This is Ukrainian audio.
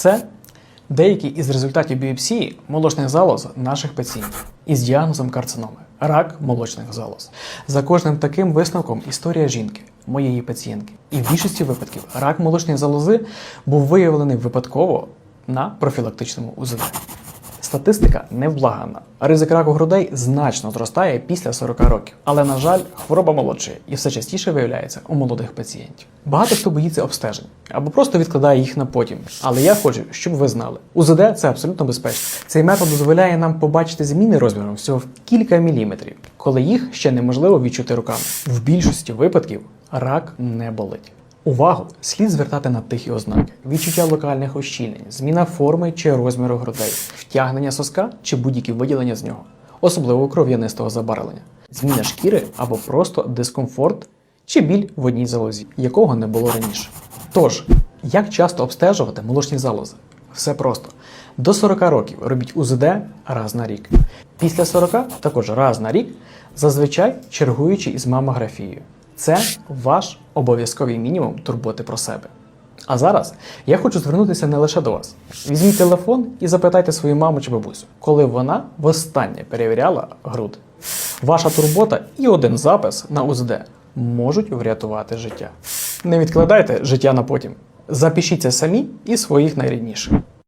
Це деякі із результатів біопсії молочних залоз наших пацієнтів із діагнозом карциноми, рак молочних залоз. За кожним таким висновком історія жінки, моєї пацієнтки. І в більшості випадків рак молочної залози був виявлений випадково на профілактичному УЗД. Статистика невблаганна. Ризик раку грудей значно зростає після 40 років. Але, на жаль, хвороба молодшає і все частіше виявляється у молодих пацієнтів. Багато хто боїться обстежень або просто відкладає їх на потім. Але я хочу, щоб ви знали, УЗД це абсолютно безпечно. Цей метод дозволяє нам побачити зміни розміром всього в кілька міліметрів, коли їх ще неможливо відчути руками. В більшості випадків рак не болить. Увагу слід звертати на тихі ознаки: відчуття локальних ощільнень, зміна форми чи розміру грудей, втягнення соска чи будь-які виділення з нього, особливо кров'янистого забарвлення, зміна шкіри або просто дискомфорт чи біль в одній залозі, якого не було раніше. Тож, як часто обстежувати молочні залози? Все просто. До 40 років робіть УЗД раз на рік. Після 40 також раз на рік, зазвичай чергуючи із мамографією. Це ваш обов'язковий мінімум турботи про себе. А зараз я хочу звернутися не лише до вас. Візьміть телефон і запитайте свою маму чи бабусю, коли вона востаннє перевіряла груди. Ваша турбота і один запис на УЗД можуть врятувати життя. Не відкладайте життя на потім. Запишіться самі і своїх найрідніших.